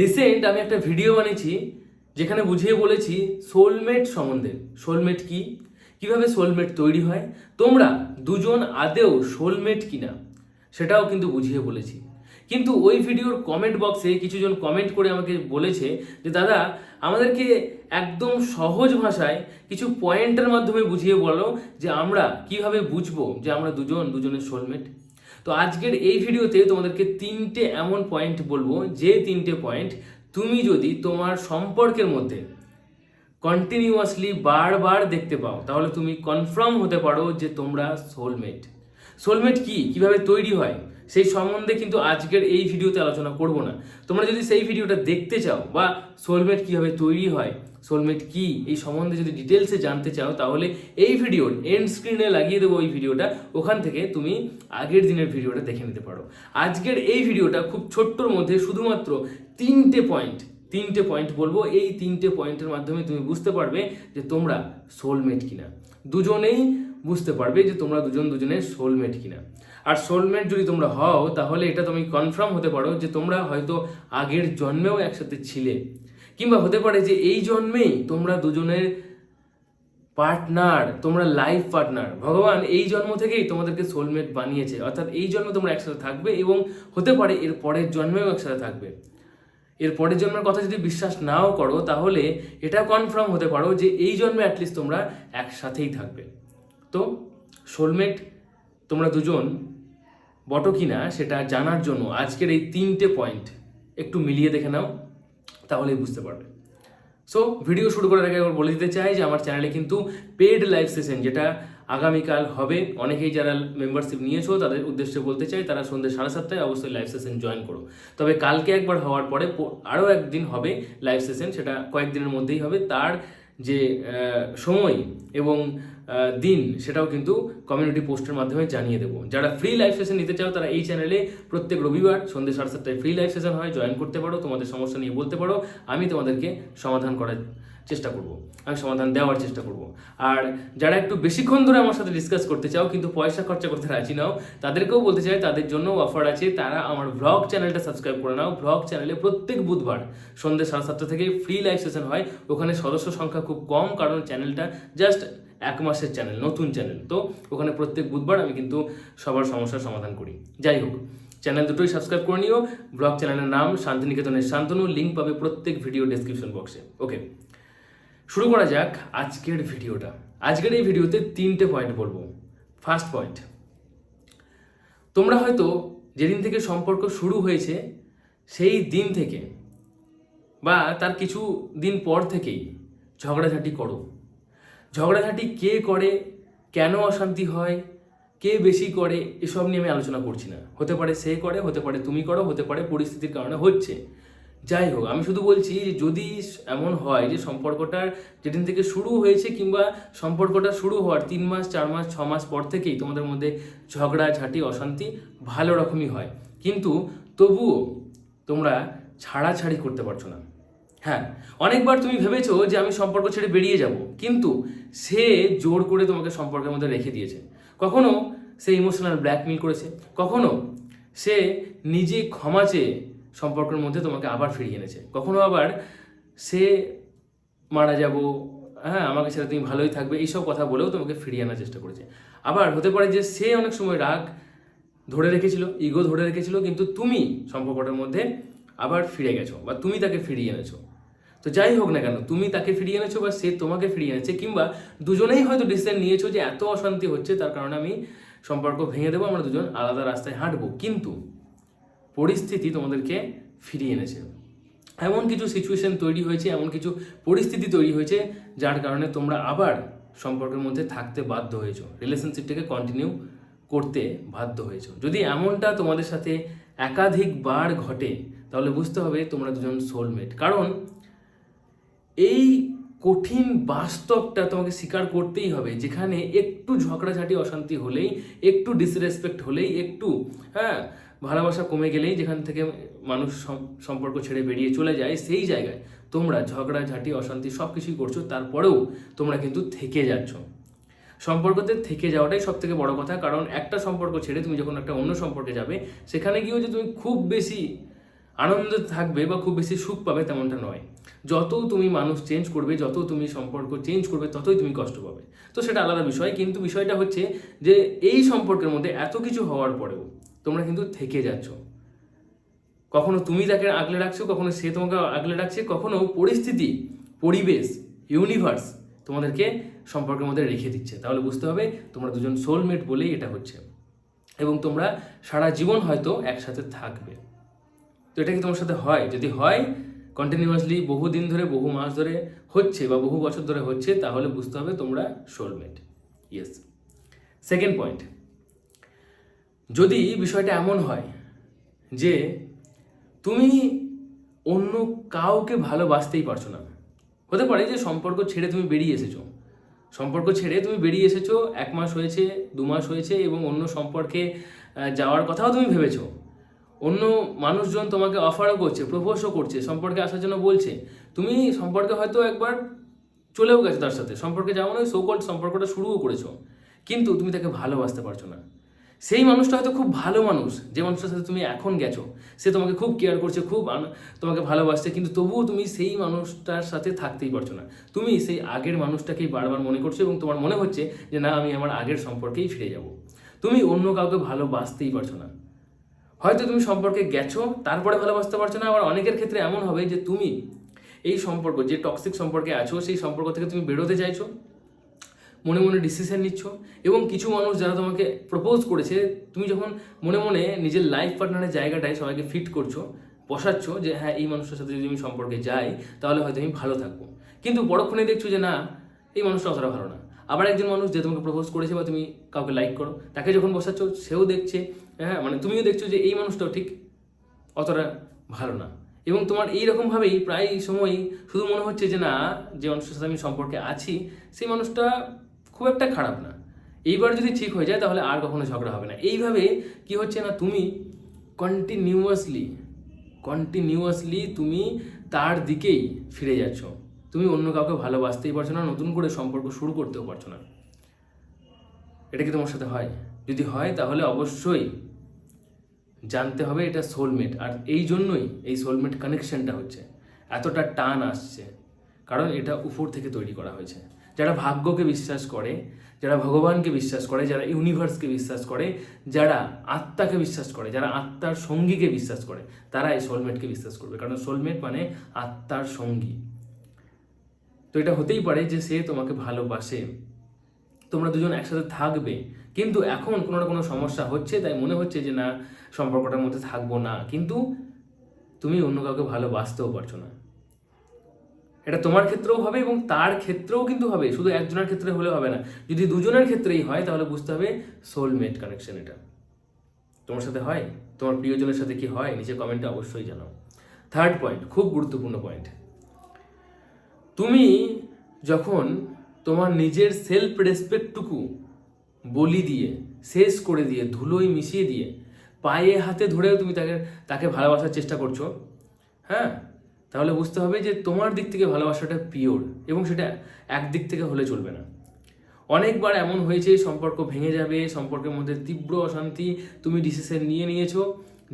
Recent আমি একটা video বানিয়েছি, যেখানে বুঝিয়ে বলেছি সোলমেট সম্বন্ধে। সোলমেট কি? কীভাবে সোলমেট তৈরি হয়? তোমরা দুজন আদেও সোলমেট কিনা? সেটাও কিন্তু বুঝিয়ে বলেছি। কিন্তু ওই ভিডিওর কমেন্ট বক্সে কিছুজন কমেন্ট করে আমাকে বলেছে যে, দাদা, আমাদেরকে একদম সহজ ভাষায় কিছু পয়েন্টের মাধ্যমে বুঝিয়ে বলো যে আমরা কীভাবে বুঝব যে আমরা দুজন, দুজনের সোলমেট তো আজকের এই ভিডিওতে তোমাদেরকে তিনটে এমন পয়েন্ট বলব, যে তিনটে পয়েন্ট তুমি যদি তোমার সম্পর্কের মধ্যে কন্টিনিউয়াসলি বারবার দেখতে পাও, তাহলে তুমি কনফার্ম হতে পারো যে তোমরা সোলমেট সোলমেট কি? কীভাবে তৈরি হয়? সেই সম্বন্ধে কিন্তু আজকের এই ভিডিওতে আলোচনা করব না। তোমরা যদি সেই ভিডিওটা দেখতে চাও বা সোলমেট কীভাবে তৈরি হয় সোলমেট কি? এই সম্বন্ধে যদি ডিটেলসে জানতে চাও, তাহলে এই ভিডিওর এন্ড স্ক্রিনে লাগিয়ে দেবো এই ভিডিওটা ওখান থেকে তুমি আগের দিনের ভিডিওটা দেখে নিতে পারো। আজকের এই ভিডিওটা খুব ছোট্টর মধ্যে শুধুমাত্র তিনটে পয়েন্ট তিনটে পয়েন্ট বলব। এই তিনটে পয়েন্টের মাধ্যমে তুমি বুঝতে পারবে যে তোমরা সোলমেট কিনা। দুজনেই বুঝতে পারবে যে তোমরা দুজন দুজনের সোলমেট কিনা। আর সোলমেট যদি তোমরা হও, তাহলে এটা তুমি কনফার্ম হতে পারো যে তোমরা হয়তো আগের জন্মেও একসাথে ছিলে। কিংবা হতে পারে যে এই জন্মেই তোমরা দুজনের পার্টনার, তোমরা লাইফ পার্টনার। ভগবান এই জন্ম থেকেই তোমাদেরকে সোলমেট বানিয়েছে। অর্থাৎ এই জন্মে তোমরা একসাথে থাকবে এবং হতে পারে এর পরের জন্মেও একসাথে থাকবে। এর পরের জন্মের কথা যদি বিশ্বাস নাও করো, তাহলে এটা কনফার্ম হতে পারো যে এই জন্মে অ্যাটলিস্ট তোমরা একসাথেই থাকবে। তো সোলমেট তোমরা দুজন বটো কিনা সেটা জানার জন্য আজকের এই তিনটে পয়েন্ট একটু মিলিয়ে দেখে নাও। তাহলেই বুঝতে পারবে। সো ভিডিও শুরু করার আগে একবার বলে দিতে চাই যে আমার চ্যানেলে কিন্তু পেড লাইভ সেশন যেটা আগামীকাল হবে, অনেকেই যারা মেম্বারশিপ নিয়েছো, তাদের উদ্দেশ্যে বলতে চাই তারা সন্ধ্যে সাড়ে সাতটায় অবশ্যই লাইভ সেশন জয়েন করো। তবে কালকে একবার হওয়ার পরে আরও একদিন হবে লাইভ সেশন সেটা কয়েকদিনের মধ্যেই হবে। তার যে সময় এবং দিন সেটাও কিন্তু কমিউনিটি পোস্টের মাধ্যমে জানিয়ে দেবো। যারা ফ্রি লাইফ সেশন নিতে চাও তারা এই চ্যানেলে প্রত্যেক রবিবার সন্ধ্যে সাড়ে সাতটায় ফ্রি লাইফ সেশন হয় জয়েন করতে পারো, তোমাদের সমস্যা নিয়ে বলতে পারো, আমি তোমাদেরকে সমাধান করার চেষ্টা করব। আমি সমাধান দেওয়ার চেষ্টা করব। আর যারা একটু বেশিক্ষণ ধরে আমার সাথে ডিসকাস করতে চাও, কিন্তু পয়সা খরচা করতে রাজি নাও, তাদেরকেও বলতে চাই, তাদের জন্য অফার আছে। তারা আমার ব্লগ চ্যানেলটা সাবস্ক্রাইব করে নাও। ব্লগ চ্যানেলে প্রত্যেক বুধবার সন্ধ্যে সাড়ে সাতটা থেকে ফ্রি লাইভ সেশন হয়। ওখানে সদস্য সংখ্যা খুব কম, কারণ চ্যানেলটা জাস্ট এক মাসের চ্যানেল নতুন চ্যানেল তো ওখানে প্রত্যেক বুধবার আমি কিন্তু সবার সমস্যার সমাধান করি। যাই হোক চ্যানেল দুটোই সাবস্ক্রাইব করে নিও। ব্লগ চ্যানেলের নাম শান্তিনিকেতনের শান্তনু লিঙ্ক পাবে প্রত্যেক ভিডিও ডেসক্রিপশন বক্সে ওকে শুরু করা যাক আজকের ভিডিওটা। আজকের এই ভিডিওতে তিনটে পয়েন্ট বলব। ফার্স্ট পয়েন্ট তোমরা হয়তো যেদিন থেকে সম্পর্ক শুরু হয়েছে, সেই দিন থেকে বা তার কিছু দিন পর থেকেই ঝগড়াঝাটি করো। ঝগড়াঝাটি কে করে, কেন অশান্তি হয়, কে বেশি করে, এসব নিয়ে আমি আলোচনা করছি না। হতে পারে সে করে, হতে পারে তুমি করো, হতে পারে পরিস্থিতির কারণে হচ্ছে। যাই হোক, আমি শুধু বলছি যে যদি এমন হয় যে সম্পর্কটার যেদিন থেকে শুরু হয়েছে কিংবা সম্পর্কটা শুরু হওয়ার তিন মাস, চার মাস, ছ মাস পর থেকেই তোমাদের মধ্যে ঝগড়া, ঝাঁটি, অশান্তি ভালো রকমই হয়। কিন্তু তবুও তোমরা ছাড়াছাড়ি করতে পারছ না। হ্যাঁ অনেকবার তুমি ভেবেছো যে আমি সম্পর্ক ছেড়ে বেরিয়ে যাব, কিন্তু সে জোর করে তোমাকে সম্পর্কের মধ্যে রেখে দিয়েছে। কখনো সে ইমোশনাল ব্ল্যাকমেল করেছে, কখনো সে নিজে ক্ষমা চেয়ে সম্পর্কের মধ্যে তোমাকে আবার ফিরিয়ে এনেছে। কখনো আবার সে মারা যাব হ্যাঁ আমাকে ছেড়ে তুমি ভালোই থাকবে, এইসব কথা বলেও তোমাকে ফিরিয়ে আনার চেষ্টা করেছে। আবার হতে পারে যে সে অনেক সময় রাগ ধরে রেখেছিল ইগো ধরে রেখেছিল, কিন্তু তুমি সম্পর্কটার মধ্যে আবার ফিরে গেছো বা তুমি তাকে ফিরিয়ে এনেছো। তো যাই হোক না কেন, তুমি তাকে ফিরিয়ে এনেছো বা সে তোমাকে ফিরিয়ে এনেছে, কিংবা দুজনেই হয়তো ডিসিশন নিয়েছো যে এত অশান্তি হচ্ছে, তার কারণে আমি সম্পর্ক ভেঙে দেবো, আমরা দুজন আলাদা রাস্তায় হাঁটবো। কিন্তু পরিস্থিতি তোমাদেরকে ফিরিয়ে এনেছে। এমন কিছু সিচুয়েশন তৈরি হয়েছে, এমন কিছু পরিস্থিতি তৈরি হয়েছে, যার কারণে তোমরা আবার সম্পর্কের মধ্যে থাকতে বাধ্য হয়েছো। রিলেশনশিপটাকে কন্টিনিউ করতে বাধ্য হয়েছো। যদি এমনটা তোমাদের সাথে একাধিকবার ঘটে, তাহলে বুঝতে হবে তোমরা দুজন সোলমেট কারণ এই কঠিন বাস্তবটা তোমাকে স্বীকার করতেই হবে, যেখানে একটু ঝগড়াঝাটি, অশান্তি হলেই, একটু ডিসরেসপেক্ট হলেই, একটু হ্যাঁ ভালোবাসা কমে গেলেই যেখান থেকে মানুষ সম্পর্ক ছেড়ে বেরিয়ে চলে যায়, সেই জায়গায় তোমরা ঝগড়াঝাটি অশান্তি সব কিছুই করছ, তারপরেও তোমরা কিন্তু থেকে যাচ্ছ। সম্পর্কতে থেকে যাওয়াটাই সব থেকে বড় কথা, কারণ একটা সম্পর্ক ছেড়ে তুমি যখন একটা অন্য সম্পর্কে যাবে, সেখানে গিয়েও যে তুমি খুব বেশি আনন্দে থাকবে বা খুব বেশি সুখ পাবে তেমনটা নয়। যত তুমি মানুষ চেঞ্জ করবে যত তুমি সম্পর্ক চেঞ্জ করবে, ততই তুমি কষ্ট পাবে। তো সেটা আলাদা বিষয়, কিন্তু বিষয়টা হচ্ছে যে এই সম্পর্কের মধ্যে এত কিছু হওয়ার পরেও তোমরা কিন্তু থেকে যাচ্ছ। কখনো তুমি তাকে আগলে রাখছো, কখনো সে তোমাকে আগলে রাখছে, কখনো পরিস্থিতি, পরিবেশ ইউনিভার্স তোমাদেরকে সম্পর্কের মধ্যে রেখে দিচ্ছে। তাহলে বুঝতে হবে তোমরা দুজন সোলমেট বলেই এটা হচ্ছে। এবং তোমরা সারা জীবন হয়তো একসাথে থাকবে। তো এটা কি তোমার সাথে হয়? যদি হয় কন্টিনিউয়াসলি বহু দিন ধরে, বহু মাস ধরে হচ্ছে বা বহু বছর ধরে হচ্ছে, তাহলে বুঝতে হবে তোমরা সোলমেট ইয়েস সেকেন্ড পয়েন্ট যদি বিষয়টা এমন হয় যে তুমি অন্য কাউকে ভালোবাসতেই পারছ না, হতে পারে যে সম্পর্ক ছেড়ে তুমি বেরিয়ে এসেছ। সম্পর্ক ছেড়ে তুমি বেরিয়ে এসেছ, এক মাস হয়েছে, দু মাস হয়েছে এবং অন্য সম্পর্কে যাওয়ার কথাও তুমি ভেবেছো। অন্য মানুষজন তোমাকে অফারও করছে প্রপোজও করছে, সম্পর্কে আসার জন্য বলছে। তুমি সম্পর্কে হয়তো একবার চলেও গেছো তার সাথে। সম্পর্কে যেমন ওই সোকল্ড সম্পর্কটা শুরুও করেছ। কিন্তু তুমি তাকে ভালোবাসতে পারছ না। সেই মানুষটা হয়তো খুব ভালো মানুষ, যে মানুষটার সাথে তুমি এখন গেছো। সে তোমাকে খুব কেয়ার করছে, খুব তোমাকে ভালোবাসছে, কিন্তু তবুও তুমি সেই মানুষটার সাথে থাকতেই পারছ না। তুমি সেই আগের মানুষটাকেই বারবার মনে করছ এবং তোমার মনে হচ্ছে যে, না, আমি আমার আগের সম্পর্কেই ফিরে যাব। তুমি অন্য কাউকে ভালোবাসতেই পারছ না। হয়তো তুমি সম্পর্কে গেছো, তারপরে ভালোবাসতে পারছ না, আবার অনেকের ক্ষেত্রে এমন হবে যে, তুমি এই সম্পর্ক, যে টক্সিক সম্পর্কে আছো, সেই সম্পর্ক থেকে তুমি বেরোতে চাইছো। মনে মনে ডিসিশন নিচ্ছ এবং কিছু মানুষ যারা তোমাকে প্রপোজ করেছে, তুমি যখন মনে মনে নিজের লাইফ পার্টনারের জায়গাটায় সবাইকে ফিট করছ, বসাচ্ছ যে হ্যাঁ এই মানুষটার সাথে যদি আমি সম্পর্কে যাই, তাহলে হয়তো আমি ভালো থাকব। কিন্তু পরক্ষণে দেখছ যে না, এই মানুষটা অতটা ভালো না। আবার একজন মানুষ যে তোমাকে প্রপোজ করেছে বা তুমি কাউকে লাইক করো, তাকে যখন বসাচ্ছ, সেও দেখছে হ্যাঁ মানে তুমিও দেখছ যে এই মানুষটাও ঠিক অতটা ভালো না। এবং তোমার এই রকমভাবেই প্রায় সময়ই শুধু মনে হচ্ছে যে না, যে মানুষটার সাথে আমি সম্পর্কে আছি, সেই মানুষটা খুব একটা খারাপ না। এইবার যদি ঠিক হয়ে যায়, তাহলে আর কখনো ঝগড়া হবে না। এইভাবে কি হচ্ছে না, তুমি কন্টিনিউয়াসলি কন্টিনিউয়াসলি তুমি তার দিকেই ফিরে যাচ্ছ। তুমি অন্য কাউকে ভালোবাসতেই পারছ না, নতুন করে সম্পর্ক শুরু করতেও পারছ না। এটা কি তোমার সাথে হয়? যদি হয়, তাহলে অবশ্যই জানতে হবে এটা সোলমেট আর এই জন্যই এই সোলমেট কানেকশনটা হচ্ছে। এতটা টান আসছে। কারণ এটা উপর থেকে তৈরি করা হয়েছে। যারা ভাগ্যকে বিশ্বাস করে, যারা ভগবানকে বিশ্বাস করে, যারা ইউনিভার্সকে বিশ্বাস করে, যারা আত্মাকে বিশ্বাস করে, যারা আত্মার সঙ্গীকে বিশ্বাস করে, তারা এই সোলমেটকে বিশ্বাস করবে। কারণ সোলমেট মানে আত্মার সঙ্গী। তো এটা হতেই পারে যে সে তোমাকে ভালোবাসে। তোমরা দুজন একসাথে থাকবে। কিন্তু এখন কোনো না কোনো সমস্যা হচ্ছে, তাই মনে হচ্ছে যে না, সম্পর্কটার মধ্যে থাকব না। কিন্তু তুমি অন্য কাউকে ভালোবাসতেও পারছ না। এটা তোমার ক্ষেত্রেও হবে এবং তার ক্ষেত্রেও কিন্তু হবে, শুধু একজনের ক্ষেত্রে হলে হবে না। যদি দুজনের ক্ষেত্রেই হয়, তাহলে বুঝতে হবে সোলমেট কানেকশন এটা। তোমার সাথে হয়? তোমার প্রিয়জনের সাথে কি হয়? নিচে কমেন্টে অবশ্যই জানাও। থার্ড পয়েন্ট খুব গুরুত্বপূর্ণ পয়েন্ট তুমি যখন তোমার নিজের সেলফ রেসপেক্টটুকু বলি দিয়ে, শেষ করে দিয়ে, ধুলোয় মিশিয়ে দিয়ে, পায়ে হাতে ধরেও তুমি তাকে তাকে ভালোবাসার চেষ্টা করছ হ্যাঁ? তাহলে বুঝতে হবে যে তোমার দিক থেকে ভালোবাসাটা পিওর এবং সেটা একদিক থেকে হলে চলবে না। অনেকবার এমন হয়েছে, সম্পর্ক ভেঙে যাবে, সম্পর্কের মধ্যে তীব্র অশান্তি তুমি ডিসিশন নিয়ে নিয়েছো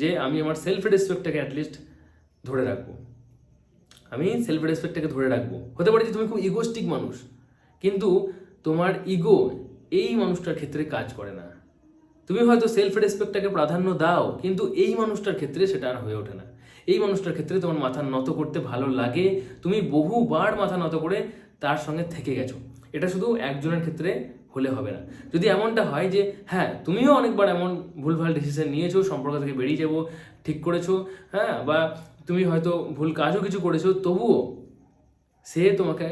যে আমি আমার সেলফ রেসপেক্টটাকে অ্যাটলিস্ট ধরে রাখব। আমি সেলফ রেসপেক্টটাকে ধরে রাখব। হতে পারে যে তুমি খুব ইগোস্টিক মানুষ, কিন্তু তোমার ইগো এই মানুষটার ক্ষেত্রে কাজ করে না। তুমি হয়তো সেলফ রেসপেক্টটাকে প্রাধান্য দাও, কিন্তু এই মানুষটার ক্ষেত্রে সেটা আর হয়ে ওঠে না। এই মানুষটার ক্ষেত্রে তোমার মাথা নত করতে ভালো লাগে। তুমি বহুবার মাথা নত করে তার সঙ্গে থেকে গেছো। এটা শুধু একজনের ক্ষেত্রে হলে হবে না। যদি এমনটা হয় যে হ্যাঁ তুমিও অনেকবার এমন ভুলভাল ডিসিশন নিয়েছো, সম্পর্ক থেকে বেরিয়ে যাব, ঠিক করেছ হ্যাঁ বা তুমি হয়তো ভুল কাজও কিছু করেছ, তবুও সে তোমাকে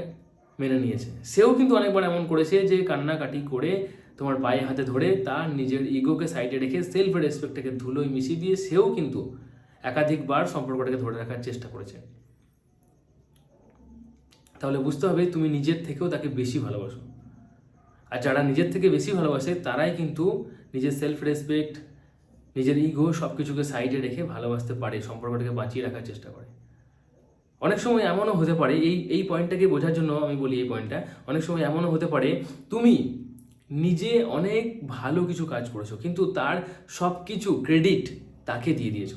মেনে নিয়েছে। সেও কিন্তু অনেকবার এমন করেছে যে, কান্নাকাটি করে তোমার পায়ে হাতে ধরে তার নিজের ইগোকে সাইডে রেখে সেলফ রেসপেক্টটাকে ধুলোয় মিশিয়ে দিয়ে সেও কিন্তু একাধিকবার সম্পর্কটাকে ধরে রাখার চেষ্টা করেছে। তাহলে বুঝতে হবে তুমি নিজের থেকেও তাকে বেশি ভালোবাসো। আর যারা নিজের থেকে বেশি ভালোবাসে, তারাই কিন্তু নিজের সেলফ রেসপেক্ট নিজের ইগো সব কিছুকে সাইডে রেখে ভালোবাসতে পারে, সম্পর্কটাকে বাঁচিয়ে রাখার চেষ্টা করে। অনেক সময় এমনও হতে পারে, এই এই পয়েন্টটাকে বোঝার জন্য আমি বলি এই পয়েন্টটা অনেক সময় এমনও হতে পারে, তুমি নিজে অনেক ভালো কিছু কাজ করেছ, কিন্তু তার সব কিছু ক্রেডিট তাকে দিয়ে দিয়েছ।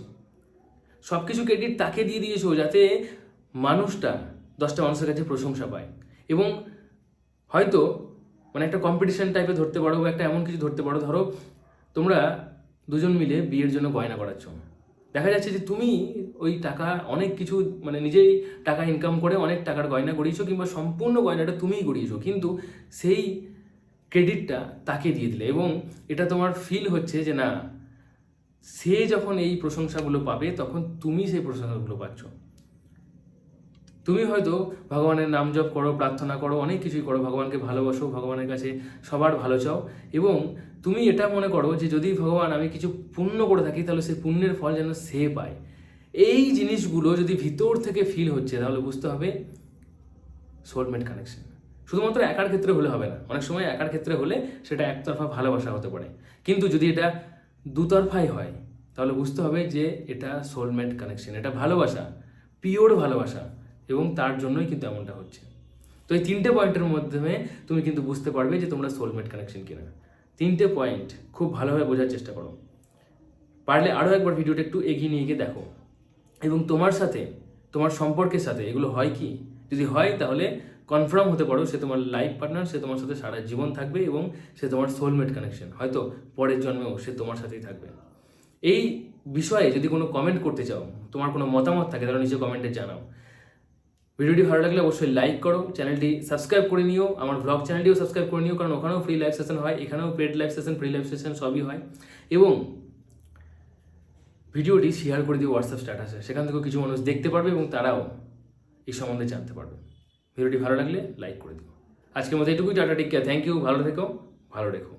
সব কিছু ক্রেডিট তাকে দিয়ে দিয়েছ যাতে মানুষটা দশটা মানুষের কাছে প্রশংসা পায়। এবং হয়তো মানে একটা কম্পিটিশন টাইপে ধরতে পারো বা একটা এমন কিছু ধরতে পারো, ধরো তোমরা দুজন মিলে বিয়ের জন্য গয়না করাচ্ছ দেখা যাচ্ছে যে তুমি ওই টাকা অনেক কিছু মানে নিজেই টাকা ইনকাম করে অনেক টাকার গয়না করিয়েছো কিংবা সম্পূর্ণ গয়নাটা তুমিই করিয়েছো কিন্তু সেই ক্রেডিটটা তাকে দিয়ে দিলে। এবং এটা তোমার ফিল হচ্ছে যে না সে যখন এই প্রশংসাগুলো পাবে, তখন তুমি সেই প্রশংসাগুলো পাচ্ছ। তুমি হয়তো ভগবানের নাম জপ করো, প্রার্থনা করো, অনেক কিছুই করো, ভগবানকে ভালোবাসো, ভগবানের কাছে সবার ভালো চাও এবং তুমি এটা মনে করো যে যদি ভগবান আমি কিছু পুণ্য করে থাকি, তাহলে সেই পুণ্যের ফল যেন সে পায়। এই জিনিসগুলো যদি ভিতর থেকে ফিল হচ্ছে, তাহলে বুঝতে হবে সোলমেট কানেকশন শুধুমাত্র একার ক্ষেত্রে হলে হবে না। অনেক সময় একার ক্ষেত্রে হলে সেটা একতরফা ভালোবাসা হতে পারে। কিন্তু যদি এটা দুতরফাই হয়। তাহলে বুঝতে হবে যে এটা সোলমেট কানেকশন এটা ভালোবাসা পিওর ভালোবাসা এবং তার জন্যই কিন্তু এমনটা হচ্ছে। তো এই তিনটে পয়েন্টের মাধ্যমে তুমি কিন্তু বুঝতে পারবে যে তোমরা সোলমেট কানেকশন কিনা। তিনটে পয়েন্ট খুব ভালোভাবে বোঝার চেষ্টা করো। পারলে আরও একবার ভিডিওটা একটু এগিয়ে নিয়ে গিয়ে দেখো। এবং তোমার সাথে, তোমার সম্পর্কের সাথে এগুলো হয় কি? যদি হয় তাহলে কনফার্ম হতে পারো সে তোমার লাইফ পার্টনার সে তোমার সাথে সারা জীবন থাকবে এবং সে তোমার সোলমেট কানেকশন হয়তো পরের জন্মেও সে তোমার সাথেই থাকবে। এই বিষয়ে যদি কোনো কমেন্ট করতে চাও, তোমার কোনো মতামত থাকে, তাহলে নিচে কমেন্টে জানাও। ভিডিওটি ভালো লাগলে অবশ্যই লাইক করো চ্যানেলটি সাবস্ক্রাইব করে নিও। আমার ব্লগ চ্যানেলটিও সাবস্ক্রাইব করে নিও, কারণ ওখানেও ফ্রি লাইভ সেশন হয়, এখানেও paid live session free live session সবই হয়। এবং ভিডিওটি শেয়ার করে দিও হোয়াটসঅ্যাপ স্ট্যাটাসে সেখান থেকেও কিছু মানুষ দেখতে পারবে এবং তারাও এই সম্বন্ধে জানতে পারবে। ভিডিওটি ভালো লাগলে লাইক করে দিও। আজকের মতো এটুকুই, টাটা টিকা থ্যাংক ইউ ভালো থেকো, ভালো রেখো।